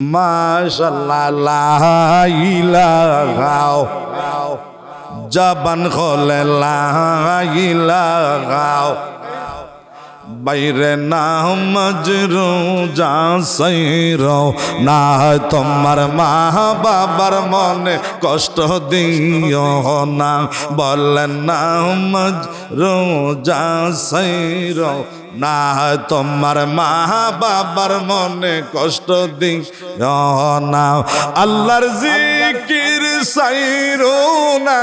মাশাল্লাহ জবান খোলে লাগাও বাইরে নাম মজরু যা সৈরো, না তোমার মা বাবার মনে কষ্ট দিও না। বলেন নাম যা সৈরো না তোমার মা বাবার মনে কষ্ট দিও না, আল্লাহর জিকির সাইরো না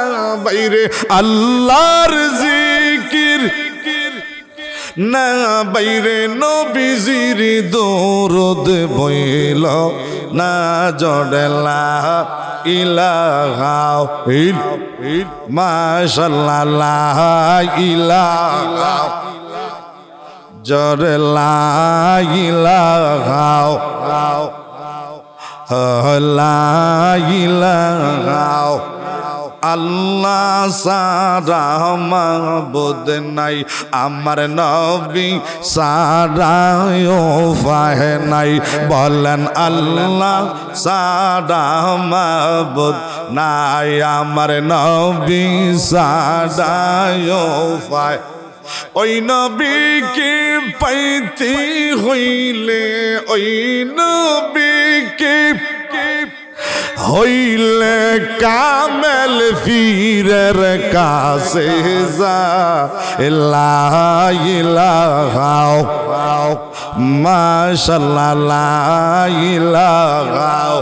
বাইরে। আল্লাহর জিকির না বাইরে। নবীজির দৌরদ বইল, না জড়েলা ইলাহাও ইল মাশাল্লাহ ইলাহাও জড়েলা ইলাহাও লা ইলাহাও আল্লাহ সারা মাবুদ নাই, আমার নবী সারায় ফাহে নাই। বলেন আল্লাহ সারা মাবুদ নাই, আমার নবী সারায় ফায় ওই নবীকে পাইতে হইলে ওই নবীকে হইলে কামেল ফিরের কাছে যা। ইলাহাও মাশাল্লাহ ইলাহাও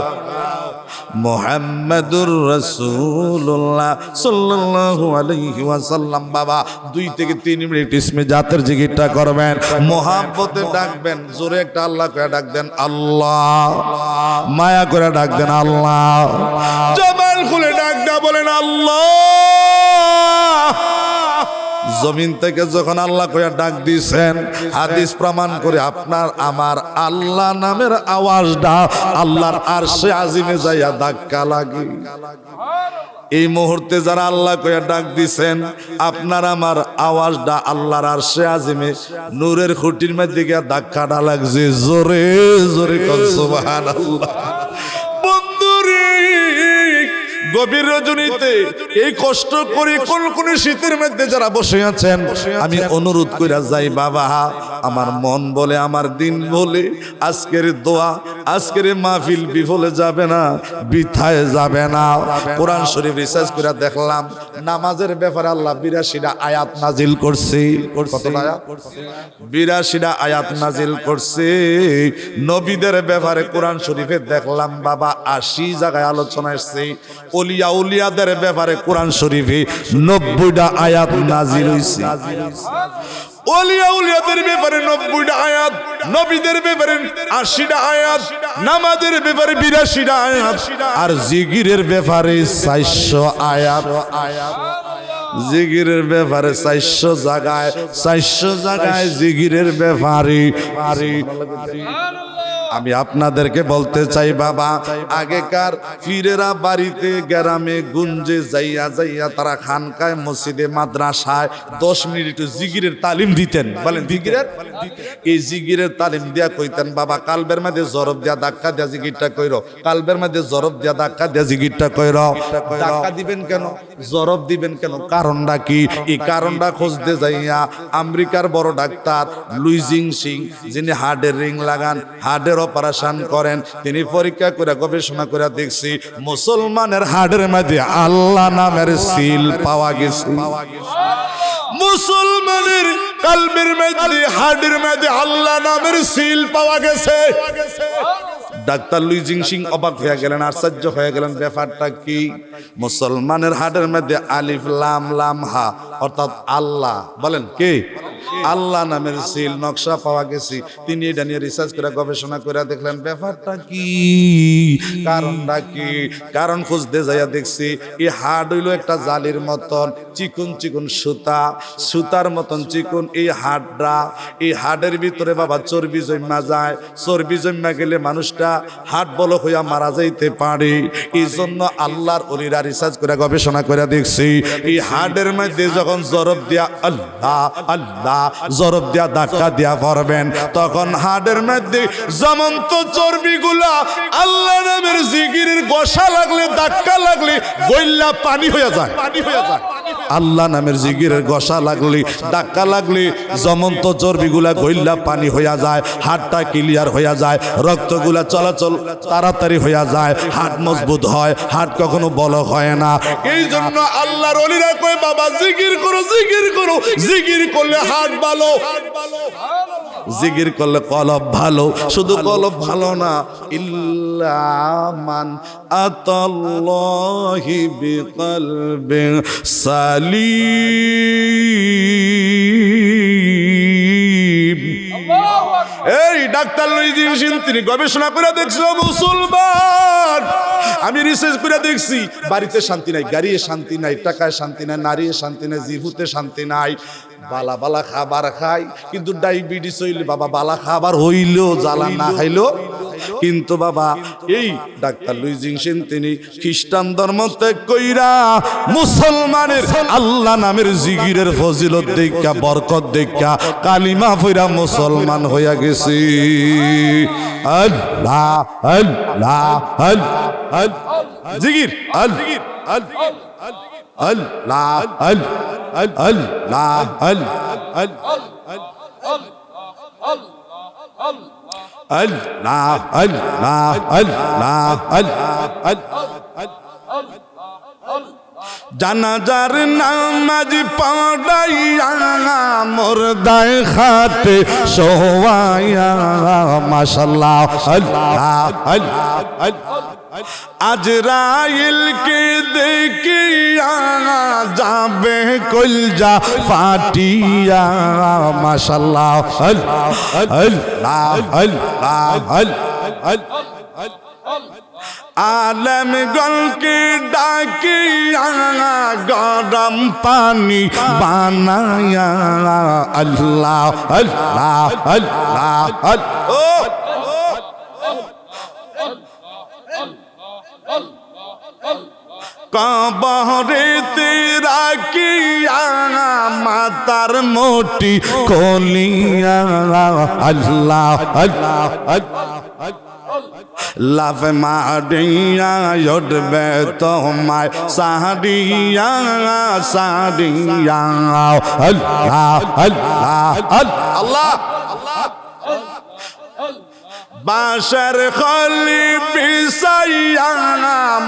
মোহাম্মদুর রসুল্লাহ সাল্লাল্লাহু আলাইহি ওয়াসাল্লাম, বাবা, দুই থেকে তিন মিনিট ইসমে জাতের জিকিরটা করবেন। মোহাব্বতে ডাকবেন, জোরে একটা আল্লাহ করে ডাক দেন, আল্লাহ। মায়া করে ডাক দেন, আল্লাহ। জবান খুলে ডাক বলেন, আল্লাহ। জমিন থেকে যখন আল্লাহ কইয়া ডাক দিছেন হাদিস প্রমাণ করে আপনার আমার আল্লাহ নামের আওয়াজটা আল্লাহর আরশে আজিমে যাইয়া ধাক্কা লাগে। এই মুহূর্তে যারা আল্লাহ কইয়া ডাক দিছেন আপনার আমার আওয়াজটা আল্লাহর আরশে আজিমে, নূরের খুঁটির মধ্যে গিয়া ধাক্কাটা লাগছে। জোরে জোরে কন, সুবহানাল্লাহ। বন্ধুরে গভীর রজনীতে এই কষ্ট করে কোন কোন শীতের মধ্যে যারা বসে আছেন, আমি অনুরোধ কইরা যাই, বাবা, আমার মন বলে, আমার দিন বলে, আজকের দোয়া, আজকের মাহফিল বিফলে যাবে না, বিথায় যাবে না। কোরআন শরীফ রিসার্চ করে দেখলাম, নামাজের ব্যাপারে আল্লাহ বিরাশিটা আয়াত নাজিল করছে। বিরাশিটা আয়াত নাজিল করছে। নবীদের ব্যাপারে কোরআন শরীফে দেখলাম, বাবা, আশি জায়গায় আলোচনা এসছে। অলিয়া উলিয়াদের ব্যাপারে কোরআন শরীফে নব্বইটা আয়াত নাজিল হয়েছে অলিয়া উলিয়াদের ব্যাপারে নব্বইটা আয়াত, নবীদের ব্যাপারে আশিটা আয়াত, নামাজের ব্যাপারে বিরাশিটা আয়াত, আর জিগিরের ব্যাপারে চারশো আয়াত। আয়াত জিগিরের ব্যাপারে চারশো জায়গায় চারশো জায়গায় জিগিরের ব্যাপারে আমি আপনাদেরকে বলতে চাই বাবা আগেকার ফিরেরা বাড়িতে গ্রামে গুঞ্জে যাইয়া যাইয়া তারা খানকায় মসজিদে মাদ্রাসায় দশ মিনিট একটু জিগিরের তালিম দিতেন। বলেন জিগিরের? এই জিগিরের তালিম দিয়া কইতেন বাবা কালবের মধ্যে জরব দিয়া ধাক্কা দিয়া জিগিরটা কইর। কালবের মধ্যে জরব দিয়া ধাক্কা দিয়া জিগিরটা কইর। ধাক্কা দিবেন কেন? জরব দিবেন কেন? কারণটা কি? এই কারণটা খুঁজতে যাইয়া আমেরিকার বড় ডাক্তার লুইজিং সিং যিনি হার্টের রিং লাগান হার্টের অপারেশন করেন। তিনি পরীক্ষা করে, গবেষণা করে দেখছি মুসলমানের হার্টের মধ্যে আল্লাহ নামের সিল পাওয়া গেছে। মুসলমানের কালবের মধ্যে হার্টের মধ্যে আল্লাহ নামের সিল পাওয়া গেছে। ডাক্তার লুইজিং সিং অবাক হয়ে গেলেন, আশ্চর্য হয়ে গেলেন, ব্যাপারটা কি? মুসলমানের হাটের মধ্যে আলিফ, লাম লাম, হা, অর্থাৎ আল্লাহ, বলেন কে? আল্লাহ নামের সিল নকশা পাওয়া গেছি। তিনি এটা নিয়ে রিসার্চ করে গবেষণা করে দেখলেন, ব্যাপারটা কি? কারণটা কি? কারণ খুঁজতে যাইয়া দেখছি, এই হাড় হইল একটা জালির মতন, চিকুন চিকুন সুতা, সুতার মতন চিকুন এই হাড়টা। এই হাড়ের ভিতরে বাবা চর্বি জন্মা যায়, চর্বি জন্মা গেলে মানুষটা হাট বল হইয়া মারা যাইতে পারে। এই জন্য আল্লাহর অলিরা রিসার্চ করে গবেষণা করে দেখছি, এই হার্টের মধ্যে যখন জরব দিয়া আল্লাহ আল্লাহ জরব দিয়া ধাক্কা দিয়া পড়বেন। তখন হাড়ের মধ্যে জমন্ত চর্বিগুলা আল্লাহ নামের জিগিরির গোসা লাগলে, ধাক্কা লাগলে গইল্লা পানি হয়ে যায়। পানি হয়ে যায়। আল্লাহ নামের জিগিরের গসা লাগলি ডাক্কা লাগলি, জমন্ত চর্বিগুলা গইল্লা পানি হইয়া যায় হাটটা ক্লিয়ার হইয়া যায়, রক্তগুলা চলাচল তাড়াতাড়ি হইয়া যায় হাট মজবুত হয় হাট কখনো বল হয় না। এই জন্য আল্লাহর অলিরা কয়, বাবা জিগির করো জিগির করো জিগির করলে হাট ভালো হাট ভালো। জিকির করলে কলব ভালো শুধু কলব ভালো না ইল্লামান আতাল্লাহি বিকলবে সালিম। এই ডাক্তার লইজিন তিনি গবেষণা করে দেখছ মুসলমান। আমি রিসার্চ করে দেখছি, বাড়িতে শান্তি নাই, গাড়িয়ে শান্তি নাই, টাকায় শান্তি নাই নারী শান্তি নাই জিভুতে শান্তি নাই। বালা বালা খাবার খাই, কিন্তু ডায়াবেটিস হইলে বাবা বালা খাবার হইলেও, জ্বালা না খাইলো কিন্তু বাবা, এই ডাক্তার লুইজিং সেন তিনি খ্রিস্টান ধর্ম ত্যাগ কইরা মুসলমানের আল্লাহ নামের জিগিরের ফজিলত দেখা বরকত দেখা কালিমা ফইরা মুসলমান হইয়া গেছি। আল্লাহ আল্লাহ আল্লাহ। জিগির আল্লাহ আল্লাহ আল্লাহ আল্লাহ আল্লাহ আল্লাহ আল্লাহ জানাজার নামাজ পড়াইয়া মুর্দায় খাতে সোয়াইয়া মাশাল্লাহ আল্লাহ আল্লাহ আজরাইলকে দেখিয়া যাবে কলজা ফাটিয়া, মাশাল্লাহ আল্লাহ আল্লাহ আল্লাহ আলম গলকে ডাকিয়া, গরম পানি বানায়া আল্লাহ আল্লাহ আল্লাহ আল্লাহ তেরা কিয়া মাতার মোটি কলিয়া। আল্লাহ আল্লাহ। লাভ মারিয়া উঠবে তোমায় সাহারিয়া সাহারিয়া আল্লাহ আল্লাহ আল্লাহ। বাঁশের খলি বিছাইয়া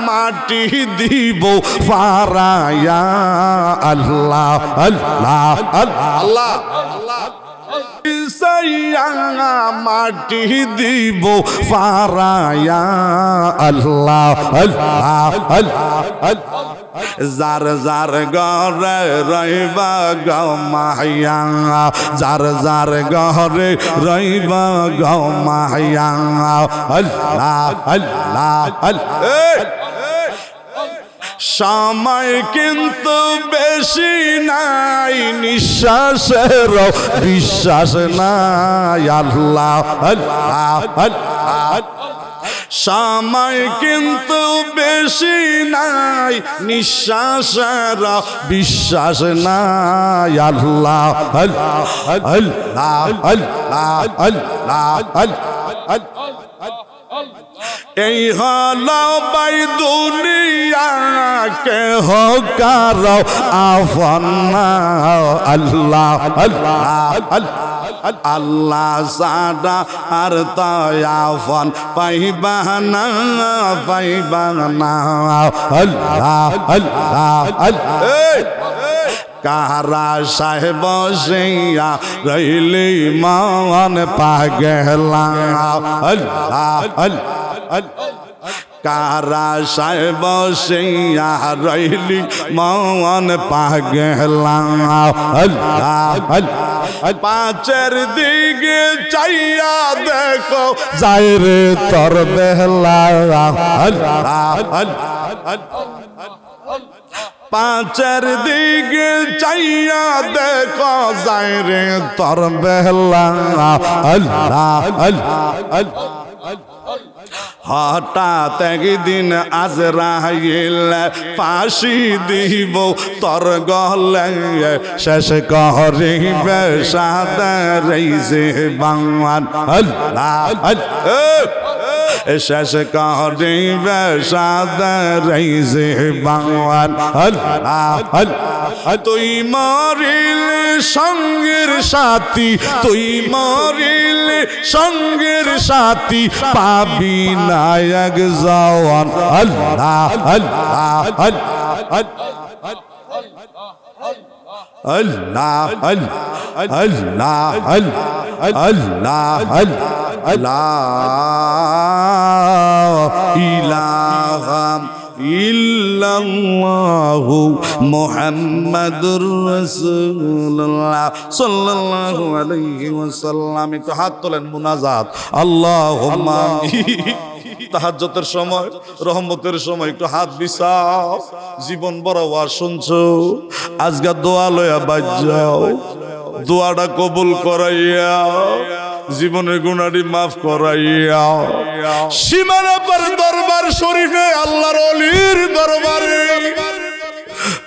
মাটি দিব ফারায়া আল্লাহ আল্লাহ আল্লাহ। মাটি দিব ফারায়া আল্লাহ আল্লাহ আল্লাহ। যার যার ঘরে রইবা গমাইয়া যার যার ঘরে রইবা গমাইয়া আল্লাহ আল্লাহ আল্লাহ সময় কিন্তু বেশি নাই নিঃশ্বাসের বিশ্বাস নাই আল্লাহ আল্লাহ আল্লাহ সময় কিন্তু বেশি নাই নিঃশ্বাসের বিশ্বাস নাই। আল্লাহ এই হল বাই দুনিয়া কে হকার আফন আল্লাহ আল্লাহ আল্লাহ। আল্লাহ সাদা আর তয়াফন পাইবা না পাইবা না। আল্লাহ আল্লাহ আল্লাহ। কারা সাহেব সেইয়া রইলি মন পাগলা। আল্লাহ আল্লাহ। কারা সাহেব সেইয়া রইলি মন পাগলা আল্লাহ আল্লাহ পাঁচের দিকে চাইয়া দেখো যাই রে তোর বেহলা আল্লাহ আল্লাহ পাঁচের দিকে চাইয়া দেখো যাই রে তোর বেহলা আল্লাহ আল্লাহ হঠাৎ একদিন আজ রাহিল ফাঁসি দিব তর গলে শেষ করিবে সাদা রইছে আল্লাহ। আল্লাহ শেষ করিবে সাদারাইছে বাংলান আল্লাহ আল্লাহ তুই মরিল সঙ্গের সাথী তুই মরিল সঙ্গের সাথী পাবি নায়ক জওয়ান আল্লাহ আল্লাহ আল্লাহ আল্লাহ আল্লাহ আল্লাহ আল্লাহ ইলাহা ইল্লাল্লাহু মুহাম্মাদুর রাসূলুল্লাহ সাল্লাল্লাহু আলাইহি ওয়াসাল্লাম। একটু হাত তোলেন, মুনাজাত। আল্লাহুম্মা তাহাজ্জতের সময়, রহমতের সময় একটু হাত বিছাও জীবন বড় ওয়াজ শুনছো? আজকে দোয়া লয়া বাজ যাও দোয়াটা কবুল করাইয়া জীবনের গুণাটি মাফ করাইয়া। সীমানা পর দরবার শরীফে আল্লাহর অলির দরবারে।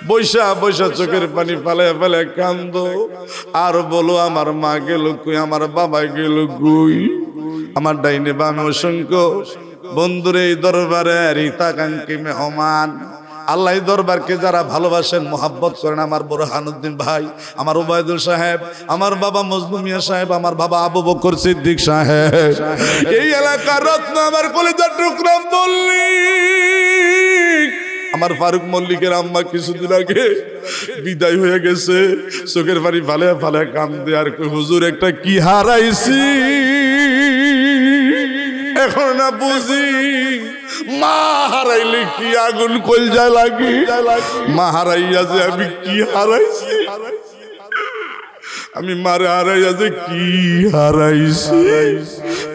বৈশা বৈশা চোখের পানি ফেলে ফেলে কান্দ। আর বলো, আমার মা গেল কই? আমার বাবা গেল কই? আমার ডাইনে বামে অসংখ্য বন্ধুরে দরবারে রিতাকাঙ্ক্ষী মেহমান। আল্লাহ দরবারকে যারা ভালোবাসেন, মোহাব্বত করেন, আমার বড় হানুদ্দিন ভাই, আমার ওবায়দুল সাহেব, আমার বাবা মজনু মিয়া সাহেব, আমার বাবা আবু বকর সিদ্দিক সাহেব। এই এলাকার রত্ন আমার কলেজার টুকরা বললি আমার ফারুক মল্লিকের আম্মা কিছুদিন আগে বিদায় হয়ে গেছে। চোখের পানি ফালে ফালে কান্দে আর হুজুর, একটা কি হারাইছি? এখন না বুঝি। মা হারাইলে কি আগুন কল যায় লাগি? মা হারাইয়া যে আমি কি হারাইছি? আমি মারে হারাইয়া যে কি হারাইছি?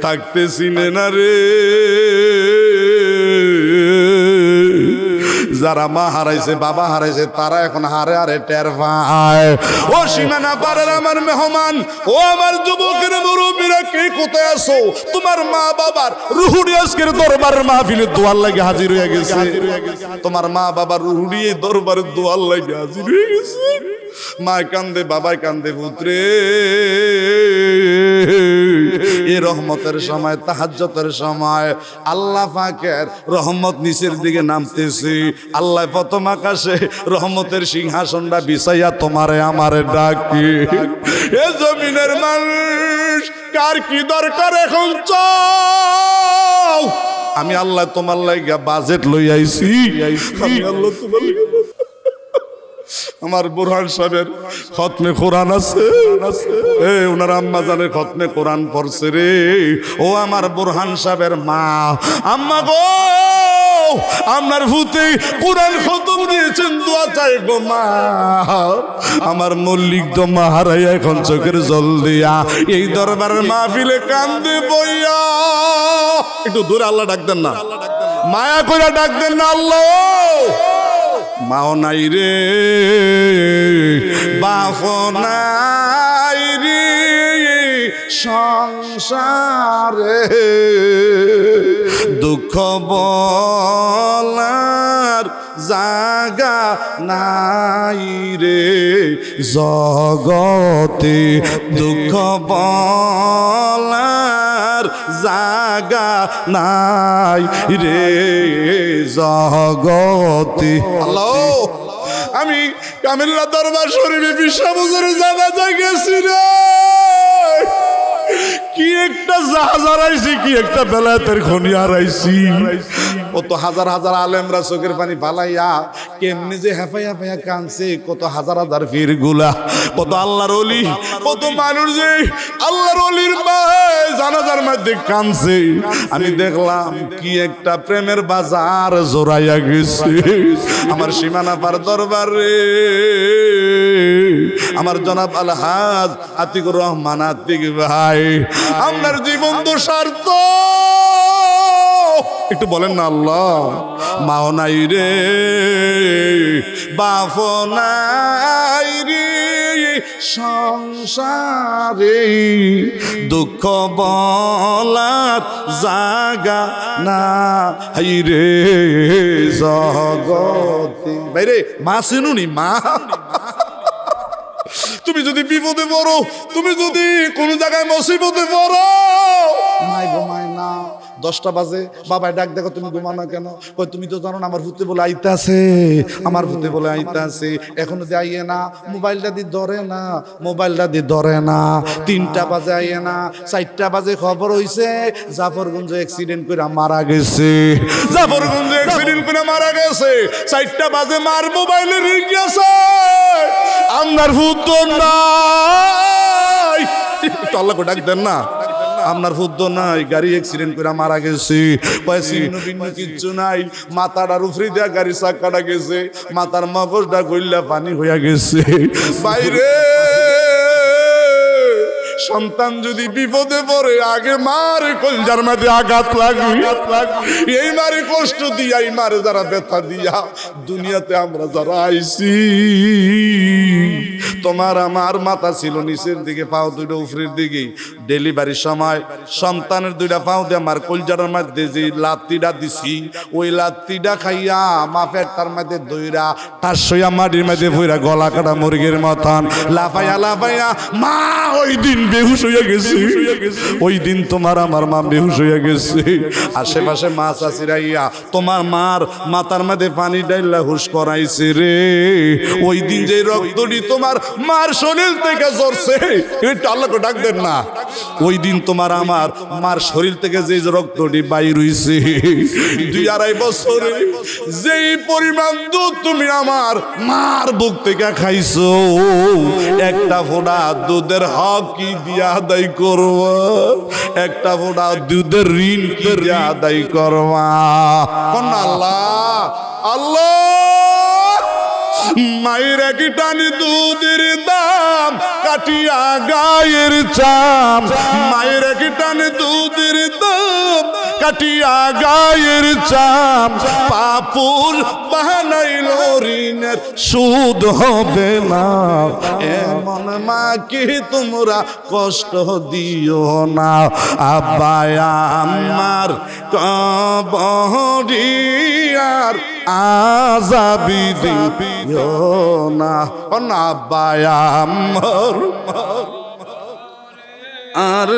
থাকতে চিনে না রে। যারা মা হারাইছে, বাবা হারাইছে, তারা এখন হারে হারে টের পায়। ও সীমানা পারের আমার মেহমান, ও আমার যুবকের মুরব্বীরা, কে কোথায় আছো? তোমার মা বাবার রুহুড়ি আজকের দরবারের মাহফিলে দোয়ার লাগে হাজির হয়ে গেছে। তোমার মা বাবার রুহুড়ি এই দরবারের দোয়ার লাগে হাজির হয়ে গেছে। মা কান্দে বাবাই কান্দে, পুত্রে। এই রহমতের সময় তাহাজ্জতের সময় আল্লাহ পাকের রহমত নিচের দিকে নামতেছি। আল্লাহ প্রথম আকাশে রহমতের সিংহাসনটা বিছাইয়া তোমারে আমারে ডাকি। এ জমিনের মানুষ, কার কি দরকার এখন চাও? আমি আল্লাহ তোমার লাগিয়া বাজেট লই আইছি আমি আল্লাহ তোমার আমার বুরহান সাহেবের খতমে কোরআন আছে। এ ওনার আম্মা জানে খতমে কোরআন পড়ছে রে। ও আমার বুরহান সাহেবের মা। আম্মা গো, আপনার ভূতে কোরআন খতম দিয়েছেন, দোয়া চাই গো মা। আমার মল্লিক তো মা হারাইয়া এখন চোখের জল দিয়া এই দরবারের মাহফিলে কান্দে বইয়া। একটু দূরে আল্লাহ ডাক দেন না। মায়া করে ডাক দেন না আল্লাহ। মাও নাই রে বাপ নাই রে, সংসারে দুঃখ বলার জাগা নাই রে, জগতে দুঃখ বলার জাগা নাই রে জগতে। আল্লাহ। আমি কামিল্লা দরবার শরীফে বিশ্বাবুজুর জানা যায় গেছি রে। কি একটা জাহাজ হারাইছি কি? একটা বেলায়েতের খনি হারাইছি কত হাজার হাজার আলেমরা চোখের পানি পালাইয়া কেমনি যে হেফাই হেফাইয়া কানছে কত হাজার হাজার ফিরগুলা কত আল্লাহর অলি কত মানুষ যে আল্লাহর অলির জানাজার মধ্যে কানছে আমি দেখলাম কি একটা প্রেমের বাজার জোরাইয়া গেছে। আমার সীমানা পার দরবার। আমার জনাব আলহাজ আতিকুর রহমান, আতিক ভাই, আপনার জীবন স্বার্থ একটু বলেন না আল্লাহ, মাও নাই রে বাপ নাই রে, সংসারে দুঃখ বলার জাগা না হাই রে, জগতে। বাইরে মা শুনুনি মা। তুমি যদি বিপদে পড়ো, তুমি যদি কোন জায়গায় মুসিবতে পড়ো। মাই মাই না। দশটা বাজে। বাবাই ডাক, দেখো তুমি ঘুমানো কেন? কই, তুমি তো জানো আমার ভূতে বলে আইতাছে। আমার ভূতে বলে আইতে আছে এখনও যে আইয়ে না, মোবাইলটা দিয়ে ধরে না, মোবাইলটা দিয়ে ধরে না। তিনটা বাজে আইয়ে না, চারটা বাজে খবর হইছে, জাফরগঞ্জ অ্যাক্সিডেন্ট করে মারা গেছে। জাফরগঞ্জ অ্যাক্সিডেন্ট করে মারা গেছে, চারটা বাজে মার মোবাইলে রিং গেছে। আপনার ভূত নাই। আল্লাহকে ডাক দেন না। আপনার ফুদ্দ নাই গাড়ি অ্যাক্সিডেন্ট করে মারা গেছে। ভিন্ন কিচ্ছু নাই। মাথাটার উফরি দেয়া গাড়ি চাক্কাটা গেছে। মাথার মগজটা গইল্লা পানি হইয়া গেছে। বাইরে! সন্তান যদি বিপদে পড়ে আগে মারে কলজার মাঝে আঘাত লাগে এই মারে কষ্ট দিয়া এই মারে যারা ব্যথা দিয়া দুনিয়াতে আমরা যারা আইছি। তোমার আমার মাথা ছিল নিচের দিকে, পাও দুইটা উপরের দিকে। ডেলিভারির সময়, সন্তানের দুইটা পাও দিয়ে আমার কলজাটার মধ্যে যে লাত্তিটা দিছি, ওই লাত্তিটা খাইয়া মা পেটটার মধ্যে দইরা, তার সইয়া মাটির মধ্যে ভইরা গলা কাটা মুরগির মতন। লাফাইয়া লাফাইয়া, মা, ওই দিন বেহুশ হইয়া গেছে। ওই দিন তোমার আমার মা বেহুশ হইয়া গেছে। আশেপাশে মাছ আসিরাইয়া তোমার মার মাথার মধ্যে পানি ডাইলা হুশ করাইছে রে। ওই দিন যে রক্তটি তোমার মার শরীর থেকে জ্বরছে এটা আল্লাহকে ডাক দেন না। ওই দিন তোমার আমার মার শরীর থেকে যে রক্তটি বাইর হইছে, দুই আড়াই বছরে, যেই পরিমাণ দুধ তুমি আমার মার বুক থেকে খাইছো, একটা ফোঁটা দুধের হক কি দিয়া আদায় করবা? একটা ফোঁটা দুধের ঋণ কি দিয়া আদায় করবা? আল্লাহ আল্লাহ! মায়ের এক টানি দুধের দাম, কাটিয়া গায়ের চাম। মায়ের এক টানি দুধের দাম, কাটিয়া গায়ের চাম। পাপুর বানাইল ঋণের সুদ হবে না। এমন মাকে তোমরা কষ্ট দিও না। আব্বায়া আমার কবরিয়ার আজাবি দিও না আব্বায়া আর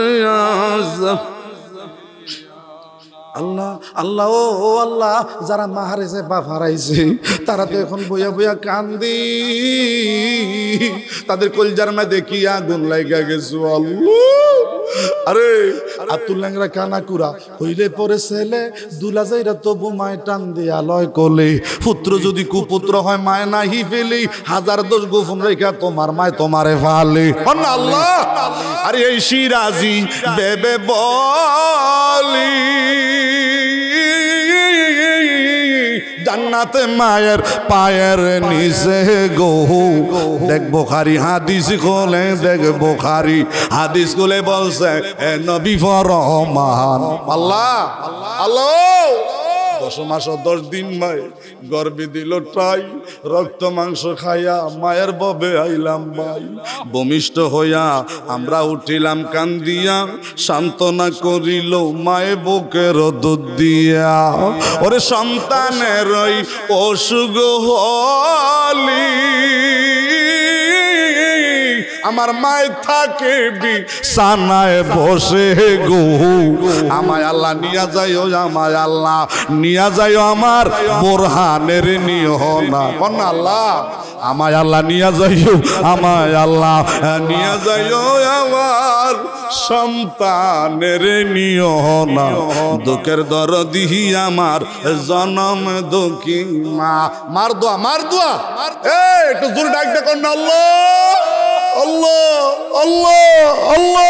আল্লাহ আল্লাহ, ও আল্লাহ, যারা মা হারাইছে বাপ হারাইছে, তারা তো এখন বইয়া বইয়া কান্দি। তাদের কলজার মধ্যে কি আগুন লাগা গেছো, আল্লাহ। আরে আতুল ল্যাংরা কানা কুরা হইলে পরে ছেলে, দুলা যাইরা তবু মায় টান দিয়া লয় কোলে। পুত্র যদি কুপুত্র হয়, মায় নাহি ফেলি। হাজার দোষ গোপন রেখা তোমার, মায় তোমারে ফালে। আল্লাহ! আরে, এই সিরাজি, বেবে বলি। জান্নাতে মায়ের পায়ের নিচে গহু। দেখ বোখারি হাদিস কোলে দেখ বোখারি হাদিস কোলে বলছে, এ নবী ফরমান। আল্লাহ আল্লাহ। দশ মাস দশ দিন মায় গর্বে দিল টাই রক্ত, মাংস খাইয়া মায়ের ববে আইলাম মাই বমিষ্ঠ হইয়া আমরা উঠিলাম কান্দিয়া, সান্ত্বনা করিল মায়ে বুকের দুধ দিয়া। ওরে সন্তানের অসুখ হলি। আমার মায় থাকে বিছানায় বসে গো। আমায় আল্লাহ নিয়া যাইও, আমায় আল্লাহ নিয়া যাইও, আমার বোরহানের নিও না কোন আল্লাহ? আমায় আল্লাহ নিয়া যাইও, আমায় আল্লাহ নিয়া যাইও, আমার সন্তানের নিও না দুঃখের দর দিহি আমার, জনম দুঃখী মা। মার দোয়া মার দোয়া। এ একটু জোরে ডাক দেখুন আল্লাহ। আল্লাহ আল্লাহ আল্লাহ।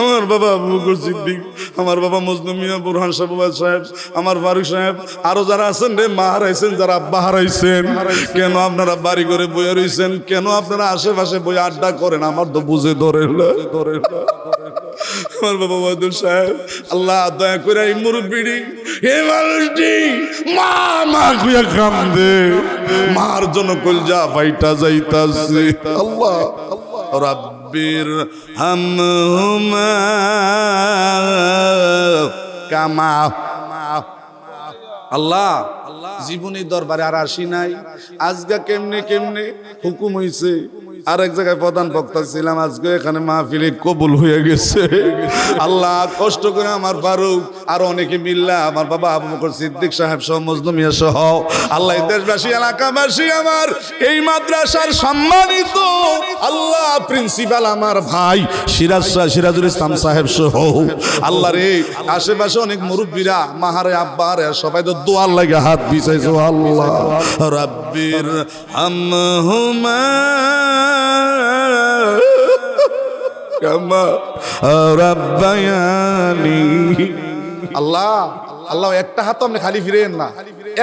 আমার বাবা বকর সিদ্দিক, আমার বাবা মজনু মিয়া, বুরহান সাহেব সাহেব, আমার ফারুক সাহেব, আরও যারা আছেন রে, মা হারাইছেন, যারা আব্বা হারাইছেন। কেন আপনারা বাড়ি করে বইয়া রইছেন? কেন আপনারা আশেপাশে বই আড্ডা করেন? আমার তো বুঝে ধরে ধরে। আমার বাবা বাহাদুর সাহেব? আল্লাহ, দয়া করে এই মুরব্বিড়ি এই মানুষটি, মা মা কুয়া কান্দে মার জন্য কলজা ফাইটা যাইতাছে। আল্লাহ রাব্বির হামহুমা কামা। আল্লাহ। জীবনী দরবারে আর আসি নাই। আজকে কেমনে কেমনে হুকুম হইছে? আর এক জায়গায় প্রধান বক্তা ছিলাম, আজকে এখানে মাহফিলে কবুল হয়ে গেছে। আল্লাহ কষ্ট করে আমার ফারুক আর অনেকে মিল্লা, আমার বাবা আবু বকর সিদ্দিক সাহেব সহ মজলুমিয়া সহ, আল্লাহ দেশবাসী, এলাকাবাসী আমার, এই মাদ্রাসার সম্মানিত আল্লাহ প্রিন্সিপাল আমার ভাই সিরাজ সিরাজুল ইসলাম সাহেব সহ। আল্লাহ রে, আশেপাশে অনেক মুরব্বীরা, মাহারে আব্বারে সবাই তো দোয়ার লাগে হাত বিছাইছো আল্লাহ রাব্বির হামহুমা আল্লাহ আল্লাহ, একটা হাত আপনি খালি ফিরেন না।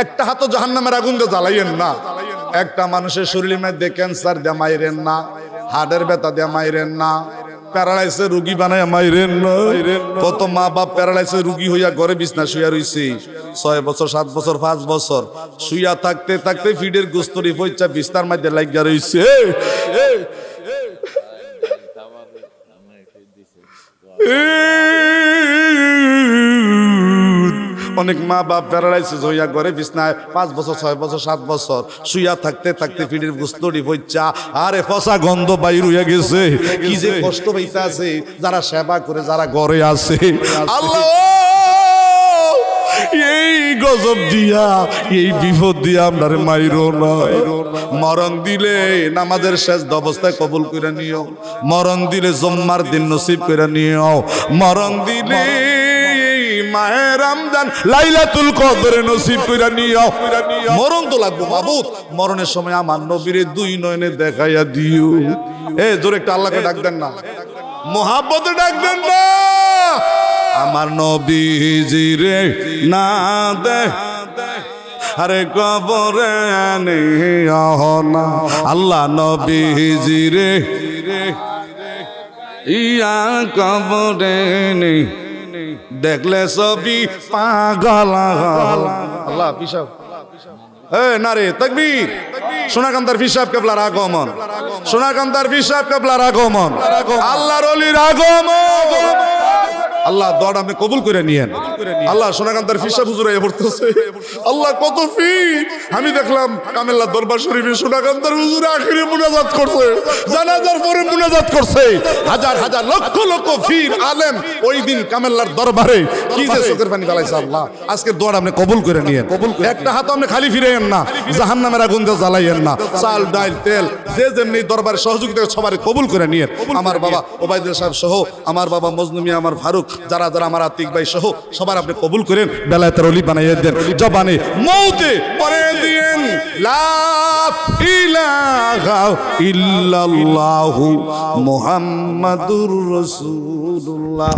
একটা হাতও জাহান্নামের আগুন দিয়ে জ্বালাইয়েন না। একটা মানুষের শরীরের মধ্যে ক্যান্সার দিয়ে মাইরেন না হার্টের ব্যথা দিয়ে মাইরেন না প্যারালাইসে রুগী কত মা বাপ প্যারালাইসে রুগী হইয়া বিছনা রইছে। ছয় বছর, সাত বছর, পাঁচ বছর শুয়া থাকতে থাকতে ফিডের গুস্তরি পয়চা বিস্তার মধ্যে লাগিয়া রইছে। অনেক মা বাপ প্যারালাইসিস হইয়া ঘরে বিছনায় পাঁচ বছর ছয় বছর সাত বছর শুইয়া থাকতে থাকতে পিঠের গুস্তরি হইচা আরে ফসা গন্ধ বাইর হইয়া গেছে। কি যে কষ্ট পাইতে আছে যারা সেবা করে যারা ঘরে আছে। আল্লাহ! এই গজব দিয়া, এই বিপদ দিয়া আপনার মাইরো মরণ দিলে নামাজের শেষ অবস্থায় কবুল করে নিও। মরণ দিলে জম্মার দিন নসিব করে নিও। মরণ দিলে মায়ের রমজান লাইলাতুল কদরে নসিব কইরা নিও। মরণ তো লাগবো মাবুদ। মরণের সময় আমার নবীরে দুই নয়নে দেখাইয়া দিও। এ জোরে একটা আল্লাহকে ডাক দেন না। মোহাব্বতে ডাক দেন না। আমার নবীজিরে না দে। আরে কবরে নিও না। আল্লাহ নবীজিরে ইয়া কবরে নেই দেখলে ছবি পাগল আল্লাহ পিসাব। এ না রে তকবীর। সোনাকান্তার পিসাব কেবলার আগমন। সোনাকান্তার পিসাব কেবলার আগমন। আল্লাহর অলির আগমন। আল্লাহ দর আপনি কবুল করে নিয়েন। আল্লাহ সোনাকান্তার ফিসা হুজুর এ পড়তেছে। আল্লাহ কত ফি? আমি দেখলাম কামেল্লা দরবার শরীফে সোনাকান্তার হুজুর আখিরে মুনাজাত করছে। জানাজার পরে মুনাজাত করছে। হাজার হাজার লক্ষ লক্ষ ফির আলেম ওই দিন কামেল্লার দরবারে কি যে চোখের পানি জ্বালাইছে আল্লাহ। আজকে দোয়ার আপনি কবুল করে নিয়েন। কবুল একটা হাত আপনি খালি ফিরেন না জাহান্নামের আগুন দিয়ে জ্বালাইয়েন না। চাল ডাল তেল যে যেমনি দরবারে সহযোগিতা সবার কবুল করে নিয়েন। আমার বাবা ওবায়দুল সাহেব সহ আমার বাবা মজনুমিয়া আমার ফারুক যারা যারা আমার আত্মিক ভাই সহ সবার আপনি কবুল করেন, বেলায় তার অলি বানাইয়ে দেন, জবানে মৌতে পরে দিয়েন। ইল্লাল্লাহু মুহাম্মাদুর রাসূলুল্লাহ।